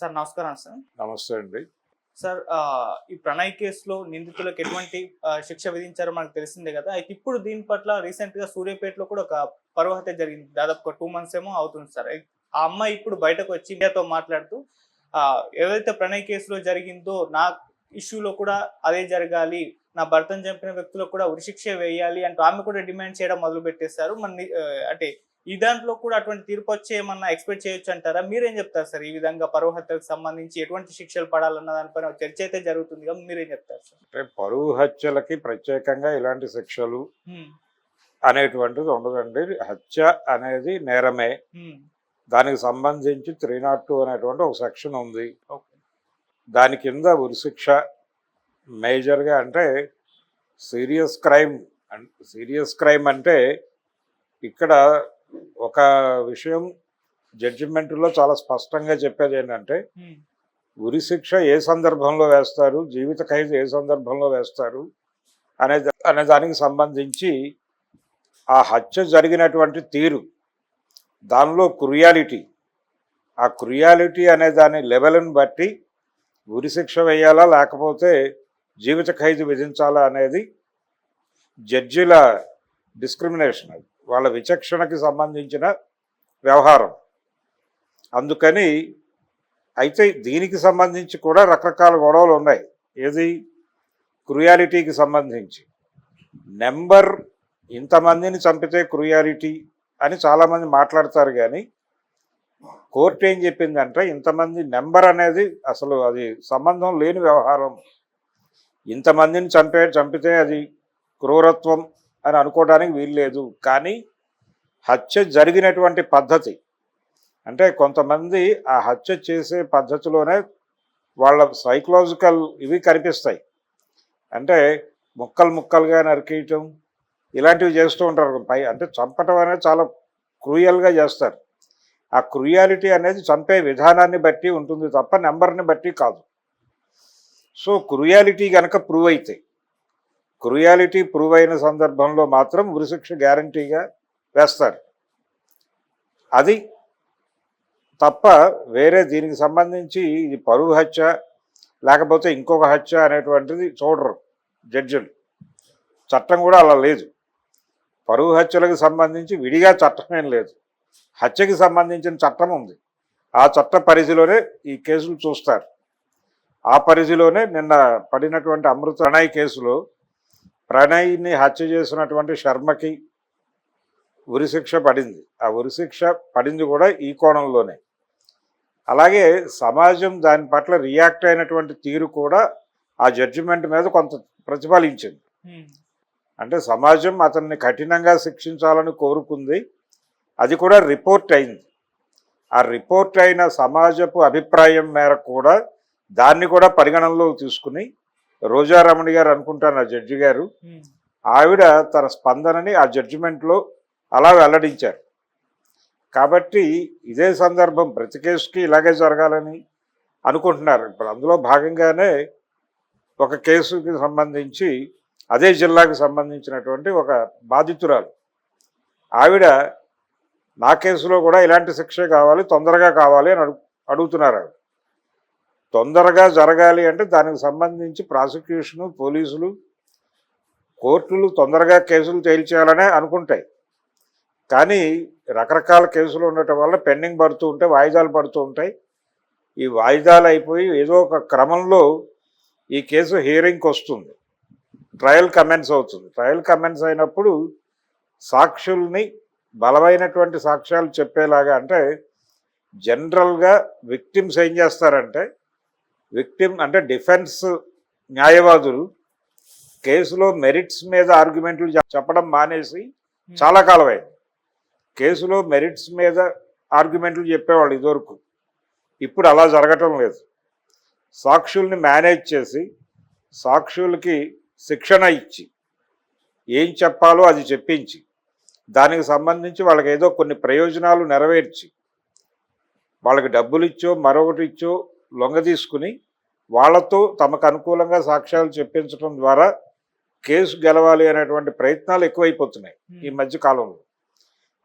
Sir నమస్కారం sir. నమస్తే అండి. సార్ ఈ ప్రణయ్ కేసులో నిందితులకు ఎటువంటి శిక్ష విధించారో మనకు తెలిసిందే కదా. అయితే ఇప్పుడు దీని పట్ల రీసెంట్గా సూర్యాపేటలో కూడా ఒక పరువు హత్య జరిగింది. దాదాపు ఒక టూ మంత్స్ ఏమో అవుతుంది సార్. ఆ అమ్మాయి ఇప్పుడు బయటకు వచ్చి ఇండియాతో మాట్లాడుతూ ఆ, ఏదైతే ప్రణయ్ కేసులో జరిగిందో నా ఇష్యూలో కూడా అదే జరగాలి. నా భర్తను చంపిన వ్యక్తులకు కూడా ఉరిశిక్ష వేయాలి అంటూ ఆమె కూడా డిమాండ్ చేయడం మొదలు పెట్టేశారు మన అంటే ఈ దాంట్లో కూడా అటువంటి తీర్పు వచ్చే ఏమన్నా ఎక్స్పెక్ట్ చేయొచ్చు అంటారా? మీరేం చెప్తారు సార్? ఈ విధంగా పరువు హత్యలకు సంబంధించి ఎటువంటి శిక్షలు పడాలన్న దానిపైన చర్చ అయితే జరుగుతుంది కదా మీరేం చెప్తారు సార్? అంటే పరువు హత్యలకి ప్రత్యేకంగా ఇలాంటి శిక్షలు అనేటువంటిది ఉండదండి. హత్య అనేది నేరమే. దానికి సంబంధించి త్రీ నాట్ టూ అనేటువంటి ఒక సెక్షన్ ఉంది. దాని కింద ఉరిశిక్ష మేజర్గా అంటే సీరియస్ క్రైమ్ సీరియస్ క్రైమ్ అంటే ఇక్కడ ఒక విషయం జడ్జిమెంట్లో చాలా స్పష్టంగా చెప్పేది ఏంటంటే హ్మ్, ఉరిశిక్ష ఏ సందర్భంలో వేస్తారు జీవిత ఖైదు ఏ సందర్భంలో వేస్తారు అనే అనే దానికి సంబంధించి ఆ హత్య జరిగినటువంటి తీరు దానిలో క్రుయాలిటీ ఆ క్రుయాలిటీ అనే దాని లెవెల్ని బట్టి ఉరిశిక్ష వేయాలా లేకపోతే జీవిత ఖైదు విధించాలా అనేది జడ్జిల డిస్క్రిమినేషన్ అది. వాళ్ళ విచక్షణకి సంబంధించిన వ్యవహారం. అందుకని అయితే దీనికి సంబంధించి కూడా రకరకాల గొడవలు ఉన్నాయి. ఏది? క్రుయాలిటీకి సంబంధించి. నెంబర్ ఇంతమందిని చంపితే క్రుయాలిటీ అని చాలామంది మాట్లాడతారు కానీ కోర్టు ఏం చెప్పిందంటే ఇంతమంది నెంబర్ అనేది అసలు అది సంబంధం లేని వ్యవహారం. ఇంతమందిని చంపే చంపితే అది క్రూరత్వం అని అనుకోవడానికి వీల్లేదు కానీ హత్య జరిగినటువంటి పద్ధతి అంటే కొంతమంది ఆ హత్య చేసే పద్ధతిలోనే వాళ్ళ సైకలాజికల్ ఇవి కనిపిస్తాయి. అంటే ముక్కలు ముక్కలుగా నరికేయటం ఇలాంటివి చేస్తూ ఉంటారు. పై అంటే చంపటం అనేది చాలా క్రూయల్గా చేస్తారు. ఆ క్రూయాలిటీ అనేది చంపే విధానాన్ని బట్టి ఉంటుంది తప్ప నెంబర్ని బట్టి కాదు. సో క్రూయాలిటీ కనుక ప్రూవ్ అయితే క్రూయాలిటీ ప్రూవ్ అయిన సందర్భంలో మాత్రం ఉరిశిక్ష గ్యారంటీగా వేస్తారు. అది తప్ప వేరే దీనికి సంబంధించి ఇది పరువు హత్య లేకపోతే ఇంకొక హత్య అనేటువంటిది చూడరు జడ్జిలు. చట్టం కూడా అలా లేదు. పరువు హత్యలకు సంబంధించి విడిగా చట్టం ఏం లేదు. హత్యకి సంబంధించిన చట్టం ఉంది. ఆ చట్ట పరిధిలోనే ఈ కేసులు చూస్తారు. ఆ పరిధిలోనే నిన్న పడినటువంటి అమృత ప్రణయ్ కేసులో ప్రణయ్ని హత్య చేసినటువంటి శర్మకి ఉరిశిక్ష పడింది. ఆ ఉరిశిక్ష పడింది కూడా ఈ కోణంలోనే. అలాగే సమాజం దాని పట్ల రియాక్ట్ అయినటువంటి తీరు కూడా ఆ జడ్జిమెంట్ మీద కొంత ప్రతిఫలించింది. అంటే సమాజం అతన్ని కఠినంగా శిక్షించాలని కోరుకుంది. అది కూడా రిపోర్ట్ అయింది. ఆ రిపోర్ట్ అయిన సమాజపు అభిప్రాయం మేరకు కూడా దాన్ని కూడా పరిగణనలోకి తీసుకుని రోజారమణి గారు అనుకుంటాను ఆ జడ్జి గారు. ఆవిడ తన స్పందనని ఆ జడ్జిమెంట్లో అలా వెల్లడించారు. కాబట్టి ఇదే సందర్భం ప్రతి కేసుకి ఇలాగే జరగాలని అనుకుంటున్నారు. ఇప్పుడు అందులో భాగంగానే ఒక కేసుకి సంబంధించి అదే జిల్లాకు సంబంధించినటువంటి ఒక బాధితురాలు. ఆవిడ నా కేసులో కూడా ఇలాంటి శిక్షే కావాలి తొందరగా కావాలి అని అడుగు అడుగుతున్నారు ఆవిడ. తొందరగా జరగాలి అంటే దానికి సంబంధించి ప్రాసిక్యూషను పోలీసులు కోర్టులు తొందరగా కేసులు తేల్చేయాలనే అనుకుంటాయి. కానీ రకరకాల కేసులు ఉండటం వల్ల పెండింగ్ పడుతూ ఉంటాయి వాయిదాలు పడుతూ ఉంటాయి. ఈ వాయిదాలు అయిపోయి ఏదో ఒక క్రమంలో ఈ కేసు హియరింగ్కి వస్తుంది. ట్రయల్ కమెంట్స్ అవుతుంది. ట్రయల్ కమెంట్స్ అయినప్పుడు సాక్షుల్ని బలమైనటువంటి సాక్ష్యాలు చెప్పేలాగా అంటే జనరల్గా విక్టిమ్స్ ఏం చేస్తారంటే విక్టిమ్ అంటే డిఫెన్స్ న్యాయవాదులు కేసులో మెరిట్స్ మీద ఆర్గ్యుమెంట్లు చెప్- చెప్పడం మానేసి హ్మ్, చాలా కాలమైంది. కేసులో మెరిట్స్ మీద ఆర్గ్యుమెంట్లు చెప్పేవాళ్ళు ఇదివరకు. ఇప్పుడు అలా జరగటం లేదు. సాక్షుల్ని మేనేజ్ చేసి సాక్షులకి శిక్షణ ఇచ్చి ఏం చెప్పాలో అది చెప్పించి దానికి సంబంధించి వాళ్ళకి ఏదో కొన్ని ప్రయోజనాలు నెరవేర్చి వాళ్ళకి డబ్బులు ఇచ్చో మరొకటి ఇచ్చో లొంగ తీసుకుని వాళ్ళతో తమకు అనుకూలంగా సాక్ష్యాలు చెప్పించడం ద్వారా కేసు గెలవాలి అనేటువంటి ప్రయత్నాలు ఎక్కువైపోతున్నాయి ఈ హ్మ్, మధ్య కాలంలో.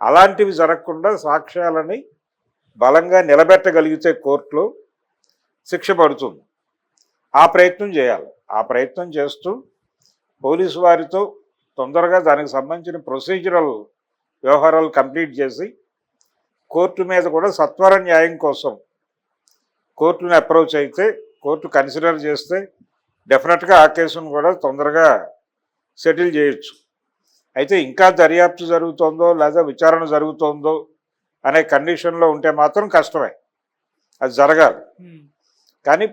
అలాంటివి జరగకుండా సాక్ష్యాలని బలంగా నిలబెట్టగలిగితే కోర్టులో శిక్ష పడుతుంది. ఆ ప్రయత్నం చేయాలి. ఆ ప్రయత్నం చేస్తూ పోలీసు వారితో తొందరగా దానికి సంబంధించిన ప్రొసీజరల్ వ్యవహారాలు కంప్లీట్ చేసి కోర్టు మీద కూడా సత్వర న్యాయం కోసం కోర్టుని అప్రోచ్ అయితే కోర్టు కన్సిడర్ చేస్తే డెఫినెట్గా ఆ కేసును కూడా తొందరగా సెటిల్ చేయొచ్చు. అయితే ఇంకా దర్యాప్తు జరుగుతోందో లేదా విచారణ జరుగుతోందో అనే కండిషన్లో ఉంటే మాత్రం కష్టమే. అది జరగాలి. కానీ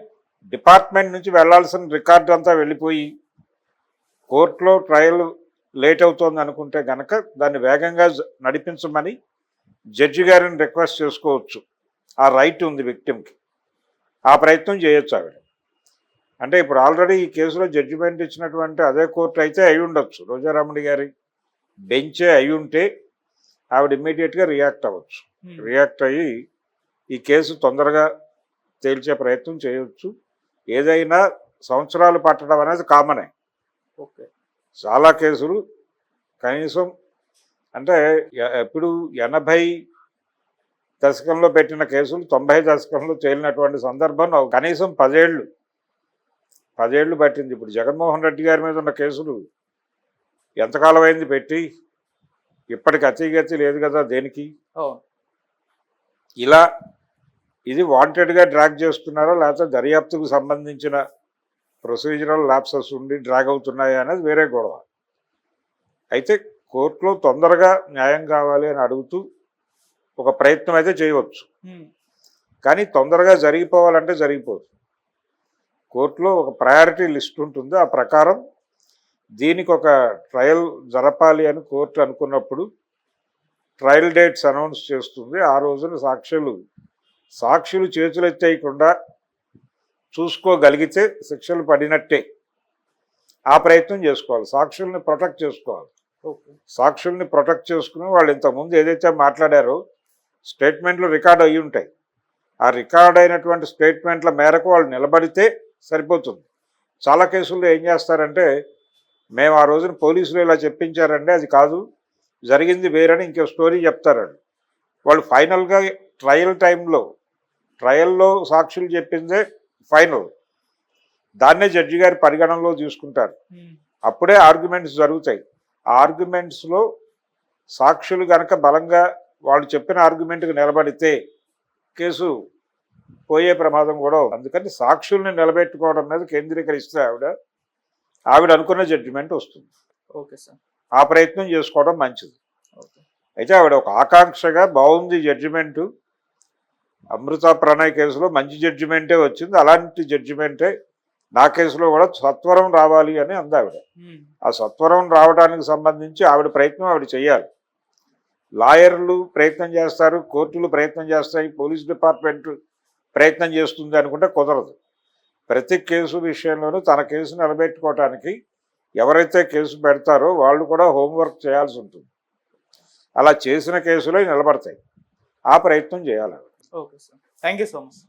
డిపార్ట్మెంట్ నుంచి వెళ్ళాల్సిన రికార్డు అంతా వెళ్ళిపోయి కోర్టులో ట్రయల్ లేట్ అవుతోంది అనుకుంటే గనక దాన్ని వేగంగా నడిపించమని జడ్జి గారిని రిక్వెస్ట్ చేసుకోవచ్చు. ఆ రైట్ ఉంది విక్టిమ్కి. ఆ ప్రయత్నం చేయొచ్చు ఆవిడ. అంటే ఇప్పుడు ఆల్రెడీ ఈ కేసులో జడ్జిమెంట్ ఇచ్చినటువంటి అదే కోర్టు అయితే అయి ఉండొచ్చు. రోజారాముడి గారి బెంచే అయి ఉంటే ఆవిడ ఇమ్మీడియట్గా రియాక్ట్ అవ్వచ్చు. రియాక్ట్ అయ్యి ఈ కేసు తొందరగా తేల్చే ప్రయత్నం చేయొచ్చు. ఏదైనా సంవత్సరాలు పట్టడం అనేది కామనే. ఓకే. చాలా కేసులు కనీసం అంటే ఎప్పుడు ఎనభై దశకంలో పెట్టిన కేసులు తొంభై దశకంలో తేలినటువంటి సందర్భం కనీసం పదేళ్ళు. పదేళ్ళు పట్టింది. ఇప్పుడు జగన్మోహన్ రెడ్డి గారి మీద ఉన్న కేసులు ఎంతకాలం అయింది పెట్టి? ఇప్పటికి అతిగతి లేదు కదా దేనికి? ఇలా ఇది వాంటెడ్గా డ్రాగ్ చేస్తున్నారా లేకపోతే దర్యాప్తుకు సంబంధించిన ప్రొసీజరల్ ల్యాప్సెస్ ఉండి డ్రాగ్ అవుతున్నాయా అనేది వేరే గొడవ. అయితే కోర్టులో తొందరగా న్యాయం కావాలి అని అడుగుతూ ఒక ప్రయత్నం అయితే చేయవచ్చు. ఉమ్, కానీ తొందరగా జరిగిపోవాలంటే జరిగిపోదు. కోర్టులో ఒక ప్రయారిటీ లిస్ట్ ఉంటుంది. ఆ ప్రకారం దీనికి ఒక ట్రయల్ జరపాలి అని కోర్టు అనుకున్నప్పుడు ట్రయల్ డేట్స్ అనౌన్స్ చేస్తుంది. ఆ రోజున సాక్షులు సాక్షులు చేతులు ఎత్తేయకుండా చూసుకోగలిగితే శిక్షలు పడినట్టే. ఆ ప్రయత్నం చేసుకోవాలి. సాక్షుల్ని ప్రొటెక్ట్ చేసుకోవాలి. సాక్షుల్ని ప్రొటెక్ట్ చేసుకుని వాళ్ళు ఇంతకుముందు ఏదైతే మాట్లాడారో స్టేట్మెంట్లు రికార్డ్ అయ్యి ఉంటాయి. ఆ రికార్డ్ అయినటువంటి స్టేట్మెంట్ల మేరకు వాళ్ళు నిలబడితే సరిపోతుంది. చాలా కేసుల్లో ఏం చేస్తారంటే మేము ఆ రోజున పోలీసులు ఇలా చెప్పించారంటే అది కాదు జరిగింది వేరని ఇంకో స్టోరీ చెప్తారండి. వాళ్ళు ఫైనల్గా ట్రయల్ టైంలో ట్రయల్లో సాక్షులు చెప్పిందే ఫైనల్. దాన్నే జడ్జి గారి పరిగణనలో తీసుకుంటారు. అప్పుడే ఆర్గ్యుమెంట్స్ జరుగుతాయి. ఆ ఆర్గ్యుమెంట్స్లో సాక్షులు గనక బలంగా వాళ్ళు చెప్పిన ఆర్గ్యుమెంట్కి నిలబడితే కేసు పోయే ప్రమాదం కూడా. అందుకని సాక్షుల్ని నిలబెట్టుకోవడం మీద కేంద్రీకరిస్తే ఆవిడ ఆవిడ అనుకున్న జడ్జిమెంట్ వస్తుంది. Okay sir. ఆ ప్రయత్నం చేసుకోవడం మంచిది. అయితే ఆవిడ ఒక ఆకాంక్షగా బాగుంది జడ్జిమెంటు అమృత ప్రణయ్ కేసులో మంచి జడ్జిమెంటే వచ్చింది. అలాంటి జడ్జిమెంటే నా కేసులో కూడా సత్వరం రావాలి అని అంది ఆవిడ. ఆ సత్వరం రావడానికి సంబంధించి ఆవిడ ప్రయత్నం ఆవిడ చేయాలి. లాయర్లు ప్రయత్నం చేస్తారు కోర్టులు ప్రయత్నం చేస్తాయి పోలీస్ డిపార్ట్మెంట్ ప్రయత్నం చేస్తుంది అనుకుంటే కుదరదు. ప్రతి కేసు విషయంలోనూ తన కేసు నిలబెట్టుకోవటానికి ఎవరైతే కేసు పెడతారో వాళ్ళు కూడా హోంవర్క్ చేయాల్సి ఉంటుంది. అలా చేసిన కేసులో నిలబడతాయి. ఆ ప్రయత్నం చేయాలి. Okay sir. Thank you so much.